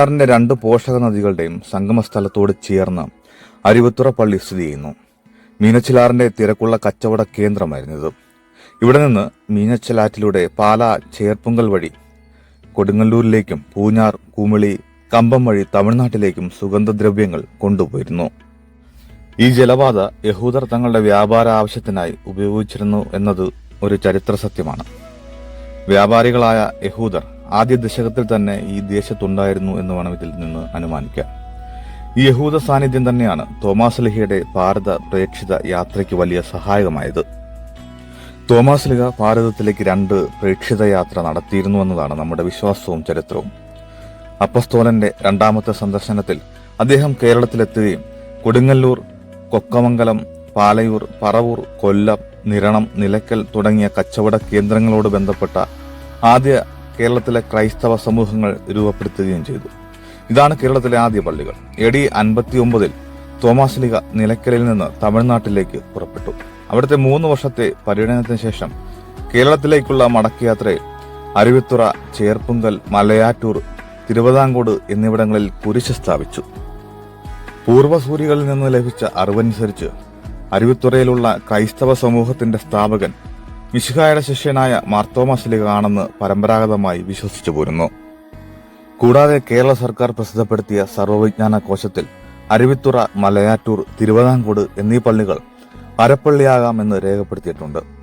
ാറിന്റെ രണ്ട് പോഷക നദികളുടെയും സംഗമസ്ഥലത്തോട് ചേർന്ന് അരുവത്തുറ പള്ളി സ്ഥിതി ചെയ്യുന്നു. മീനച്ചിലാറിന്റെ തിരക്കുള്ള കച്ചവട കേന്ദ്രമായിരുന്നു ഇത്. ഇവിടെ നിന്ന് മീനച്ചിലാറ്റിലൂടെ പാല ചേർപ്പുങ്കൽ വഴി കൊടുങ്ങല്ലൂരിലേക്കും പൂഞ്ഞാർ കുമിളി കമ്പം വഴി തമിഴ്നാട്ടിലേക്കും സുഗന്ധദ്രവ്യങ്ങൾ കൊണ്ടുപോയിരുന്നു. ഈ ജലപാത യഹൂദർ തങ്ങളുടെ വ്യാപാര ആവശ്യത്തിനായി ഉപയോഗിച്ചിരുന്നു എന്നത് ഒരു ചരിത്ര സത്യമാണ്. വ്യാപാരികളായ യഹൂദർ ആദ്യ ദശകത്തിൽ തന്നെ ഈ ദേശത്തുണ്ടായിരുന്നു എന്ന് വേണം ഇതിൽ നിന്ന് അനുമാനിക്കാം. യഹൂദ സാന്നിധ്യം തന്നെയാണ് തോമാസ് ലിഹയുടെ ഭാരത പ്രേക്ഷിത യാത്രയ്ക്ക് വലിയ സഹായകമായത്. തോമാസ് ലിഹ ഭാരതത്തിലേക്ക് രണ്ട് പ്രേക്ഷിത യാത്ര നടത്തിയിരുന്നു എന്നതാണ് നമ്മുടെ വിശ്വാസവും ചരിത്രവും. അപ്പസ്തോലന്റെ രണ്ടാമത്തെ സന്ദർശനത്തിൽ അദ്ദേഹം കേരളത്തിലെത്തുകയും കൊടുങ്ങല്ലൂർ കൊക്കമംഗലം പാലയൂർ പറവൂർ കൊല്ലം നിരണം നിലയ്ക്കൽ തുടങ്ങിയ കച്ചവട കേന്ദ്രങ്ങളോട് ബന്ധപ്പെട്ട ആദ്യ കേരളത്തിലെ ക്രൈസ്തവ സമൂഹങ്ങൾ രൂപപ്പെടുത്തുകയും ചെയ്തു. ഇതാണ് കേരളത്തിലെ ആദ്യ പള്ളികൾ. എ ഡി അൻപത്തി ഒമ്പതിൽ തോമാസ്ലിക നിലയ്ക്കലിൽ നിന്ന് തമിഴ്നാട്ടിലേക്ക് പുറപ്പെട്ടു. അവിടുത്തെ മൂന്ന് വർഷത്തെ പര്യടനത്തിന് ശേഷം കേരളത്തിലേക്കുള്ള മടക്കയാത്രയിൽ അരുവിത്തുറ ചേർപ്പുങ്കൽ മലയാറ്റൂർ തിരുവിതാംകൂട് എന്നിവിടങ്ങളിൽ കുരിശ് സ്ഥാപിച്ചു. പൂർവസൂരികളിൽ നിന്ന് ലഭിച്ച അറിവനുസരിച്ച് അരുവിത്തുറയിലുള്ള ക്രൈസ്തവ സമൂഹത്തിന്റെ സ്ഥാപകൻ മിശിഹായുടെ ശിഷ്യനായ മാർത്തോമാസ്ലിക ആണെന്ന് പരമ്പരാഗതമായി വിശ്വസിച്ചു പോരുന്നു. കൂടാതെ കേരള സർക്കാർ പ്രസിദ്ധപ്പെടുത്തിയ സർവവിജ്ഞാന കോശത്തിൽ അരുവിത്തുറ മലയാറ്റൂർ തിരുവിതാംകൂട് എന്നീ പള്ളികൾ അരപ്പള്ളിയാകാമെന്ന് രേഖപ്പെടുത്തിയിട്ടുണ്ട്.